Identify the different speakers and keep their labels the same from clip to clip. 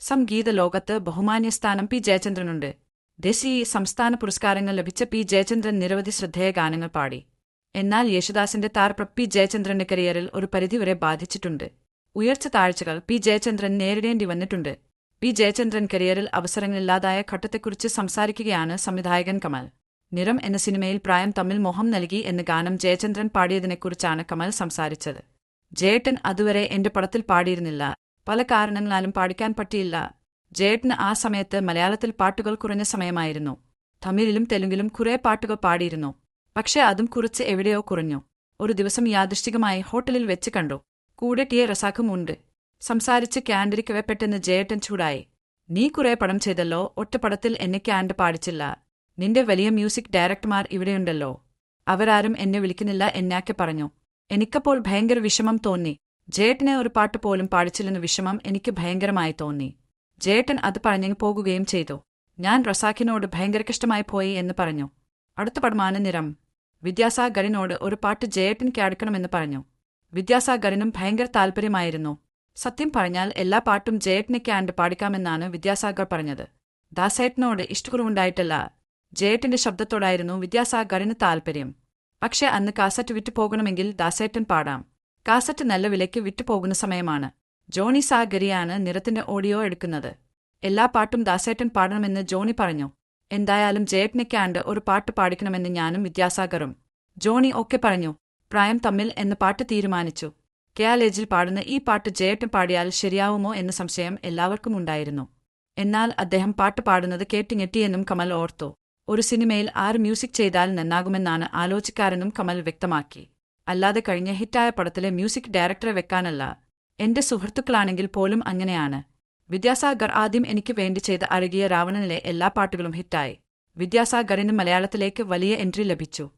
Speaker 1: സംഗീത ലോകത്ത് ബഹുമാന്യസ്ഥാനം പി ജയചന്ദ്രനുണ്ട്. ദേശീയ സംസ്ഥാന പുരസ്കാരങ്ങൾ ലഭിച്ച പി ജയചന്ദ്രൻ നിരവധി ശ്രദ്ധേയ ഗാനങ്ങൾ പാടി. എന്നാൽ യേശുദാസിന്റെ താരപ്ര പി ജയചന്ദ്രന്റെ കരിയറിൽ ഒരു പരിധിവരെ ബാധിച്ചിട്ടുണ്ട്. ഉയർച്ച താഴ്ചകൾ പി ജയചന്ദ്രൻ നേരിടേണ്ടി വന്നിട്ടുണ്ട്. പി ജയചന്ദ്രൻ കരിയറിൽ അവസരങ്ങളില്ലാതായ ഘട്ടത്തെക്കുറിച്ച് സംസാരിക്കുകയാണ് സംവിധായകൻ കമൽ. നിറം എന്ന സിനിമയിൽ പ്രായം തമ്മിൽ മോഹം നൽകി എന്ന ഗാനം ജയചന്ദ്രൻ പാടിയതിനെക്കുറിച്ചാണ് കമൽ സംസാരിച്ചത്. ജയേട്ടൻ അതുവരെ എന്റെ പടത്തിൽ പാടിയിരുന്നില്ല. പല കാരണങ്ങളാലും പാടിക്കാൻ പറ്റിയില്ല. ജേട്ടന് ആ സമയത്ത് മലയാളത്തിൽ പാട്ടുകൾ കുറഞ്ഞ സമയമായിരുന്നു. തമിഴിലും തെലുങ്കിലും കുറേ പാട്ടുകൾ പാടിയിരുന്നു. പക്ഷേ അതും കുറിച്ച് എവിടെയോ കുറഞ്ഞു. ഒരു ദിവസം യാദൃഷ്ടികമായി ഹോട്ടലിൽ വെച്ച് കണ്ടു. കൂടെ ടി എ റസാഖും ഉണ്ട്. സംസാരിച്ച് ക്യാൻഡിരിക്കവെ പെട്ടെന്ന് ജയട്ടൻ ചൂടായി. നീ കുറെ പടം ചെയ്തല്ലോ. ഒറ്റ പടത്തിൽ എന്നെ ക്യാൻഡ് പാടിച്ചില്ല. നിന്റെ വലിയ മ്യൂസിക് ഡയറക്ടർമാർ ഇവിടെയുണ്ടല്ലോ. അവരാരും എന്നെ വിളിക്കുന്നില്ല എന്നാക്കെ പറഞ്ഞു. എനിക്കപ്പോൾ ഭയങ്കര വിഷമം തോന്നി. ജേട്ടനെ ഒരു പാട്ട് പോലും പാടിച്ചില്ലെന്ന വിഷമം എനിക്ക് ഭയങ്കരമായി തോന്നി. ജേട്ടൻ അത് പറഞ്ഞു പോകുകയും ചെയ്തു. ഞാൻ റസാഖിനോട് ഭയങ്കര കഷ്ടമായി പോയി എന്ന് പറഞ്ഞു. അടുത്ത പടമാണ് നിറം. വിദ്യാസാഗറിനോട് ഒരു പാട്ട് ജേട്ടൻ കേൾക്കണമെന്ന് പറഞ്ഞു. വിദ്യാസാഗറിനും ഭയങ്കര താൽപ്പര്യമായിരുന്നു സത്യം പറഞ്ഞാൽ എല്ലാ പാട്ടും ജേട്ടനെ ക്യാൻഡ് പാടിക്കാമെന്നാണ് വിദ്യാസാഗർ പറഞ്ഞത്. ദാസേട്ടനോട് ഇഷ്ടക്കുറവുണ്ടായിട്ടല്ല. ജേട്ടന്റെ ശബ്ദത്തോടായിരുന്നു വിദ്യാസാഗറിന് താൽപ്പര്യം പക്ഷേ അന്ന് കാസറ്റ് വിറ്റു പോകണമെങ്കിൽ ദാസേട്ടൻ പാടാം. കാസറ്റ് നല്ല വിലയ്ക്ക് വിറ്റുപോകുന്ന സമയമാണ്. ജോണി സാഗരിയാണ് നിറത്തിന്റെ ഓഡിയോ എടുക്കുന്നത്. എല്ലാ പാട്ടും ദാസേട്ടൻ പാടണമെന്ന് ജോണി പറഞ്ഞു. എന്തായാലും ജയേട്ടനയ്ക്കാണ്ട് ഒരു പാട്ട് പാടിക്കണമെന്ന് ഞാനും വിദ്യാസാഗറും. ജോണി ഒക്കെ പറഞ്ഞു. പ്രായം തമ്മിൽ എന്ന പാട്ട് തീരുമാനിച്ചു. കെയാലേജിൽ പാടുന്ന ഈ പാട്ട് ജയേട്ടൻ പാടിയാൽ ശരിയാവുമോ എന്ന സംശയം എല്ലാവർക്കും ഉണ്ടായിരുന്നു. എന്നാൽ അദ്ദേഹം പാട്ട് പാടുന്നത് കേട്ടിങ്ങെട്ടിയെന്നും കമൽ ഓർത്തു. ഒരു സിനിമയിൽ ആര് മ്യൂസിക് ചെയ്താൽ നന്നാകുമെന്നാണ് ആലോചിക്കാരെന്നും കമൽ വ്യക്തമാക്കി. അല്ലാതെ കഴിഞ്ഞ ഹിറ്റായ പടത്തിലെ മ്യൂസിക് ഡയറക്ടറെ വെക്കാനല്ല. എന്റെ സുഹൃത്തുക്കളാണെങ്കിൽ പോലും അങ്ങനെയാണ്. വിദ്യാസാഗർ ആദ്യം എനിക്ക് വേണ്ടി ചെയ്ത അഴകിയ രാവണനിലെ എല്ലാ പാട്ടുകളും ഹിറ്റായി. വിദ്യാസാഗറിന് മലയാളത്തിലേക്ക് വലിയ എൻട്രി ലഭിച്ചു.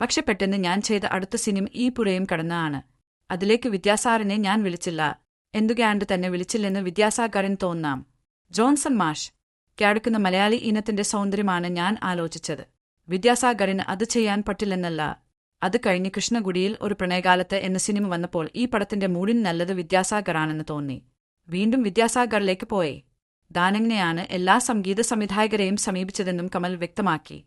Speaker 1: പക്ഷെ പെട്ടെന്ന് ഞാൻ ചെയ്ത അടുത്ത സിനിമ ഈ പുഴയും കടന്നാണ്. അതിലേക്ക് വിദ്യാസാറിനെ ഞാൻ വിളിച്ചില്ല. എന്തുകയാണ്ട് തന്നെ വിളിച്ചില്ലെന്ന് വിദ്യാസാഗറിന് തോന്നാം. ജോൺസൺ മാഷ്. കേടുക്കുന്ന മലയാളി ഇനത്തിന്റെ സൗന്ദര്യമാണ് ഞാൻ ആലോചിച്ചത്. വിദ്യാസാഗറിന് അത് ചെയ്യാൻ പറ്റില്ലെന്നല്ല. അത് കഴിഞ്ഞ് കൃഷ്ണഗുഡിയിൽ ഒരു പ്രണയകാലത്ത് എന്ന സിനിമ വന്നപ്പോൾ ഈ പടത്തിന്റെ മൂടിന് നല്ലത് വിദ്യാസാഗറാണെന്ന് തോന്നി. വീണ്ടും വിദ്യാസാഗറിലേക്ക് പോയി. ദാനങ്ങനെയാണ് എല്ലാ സംഗീത സംവിധായകരെയും സമീപിച്ചതെന്നും കമൽ വ്യക്തമാക്കി.